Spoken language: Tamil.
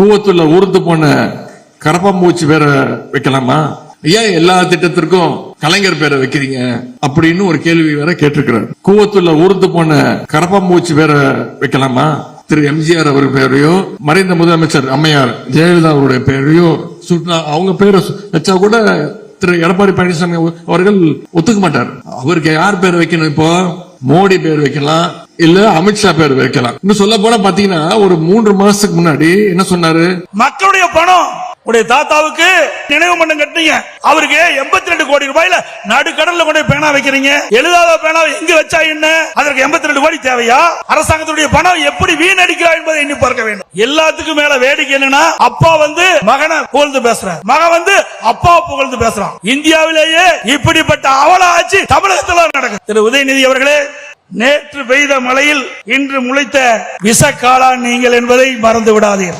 கூவத்துல ஊர்ந்து போன கரப்பாம்பூச்சி பேரை வைக்கலாமா? ஏன் எல்லா திட்டத்திற்கும் கலைஞர் பேரை வைக்கிறீங்க? அப்படின்னு ஒரு கேள்வி வேற கேட்டிருக்கிறார். கூவத்துல ஊர்ந்து போன கரப்பாம்பூச்சி பேரை வைக்கலாமா? திரு எம்ஜிஆர் அவர் பேரையோ மறைந்த முதலமைச்சர் அம்மையார் ஜெயலலிதா அவருடைய பேரையோ சுட்டினா அவங்க பேரை வச்சா கூட திரு எடப்பாடி பழனிசாமி அவர்கள் ஒத்துக்க மாட்டார். அவருக்கு யார் பேர் வைக்கணும் இப்போ? மோடி பேர் வைக்கலாம் இல்ல அமித்ஷா பேர் வைக்கலாம். இன்னும் சொல்ல போனா பாத்தீங்கன்னா ஒரு மூன்று மாசத்துக்கு முன்னாடி என்ன சொன்னாரு? மக்களுடைய பணம். உடைய தாத்தாவுக்கு நினைவு மண்டம் கட்டினீங்க. அவருக்கு எண்பத்தி ரெண்டு கோடி ரூபாயில நடுக்கடல்ல கொண்டு பேனா வைக்கிறீங்க. எழுதாத பேனா எங்க வச்சா என்ன? அதற்கு எண்பத்தி ரெண்டு கோடி தேவையா? அரசாங்கத்துடைய பணம் எப்படி வீணடிக்கிறா என்பதை எண்ணி பார்க்க வேண்டும். எல்லாத்துக்கும் மேல வேடிக்கை என்னன்னா அப்பா வந்து மகனை புகழ்ந்து பேசுறான் மகன் வந்து அப்பா புகழ்ந்து பேசுறான். இந்தியாவிலேயே இப்படிப்பட்ட அவல ஆட்சி தமிழகத்துல நடக்கும் திரு உதயநிதி அவர்களே நேற்று பெய்த மழையில் இன்று முளைத்த விஷ காளான் நீங்கள் என்பதை மறந்து விடாதீர்கள்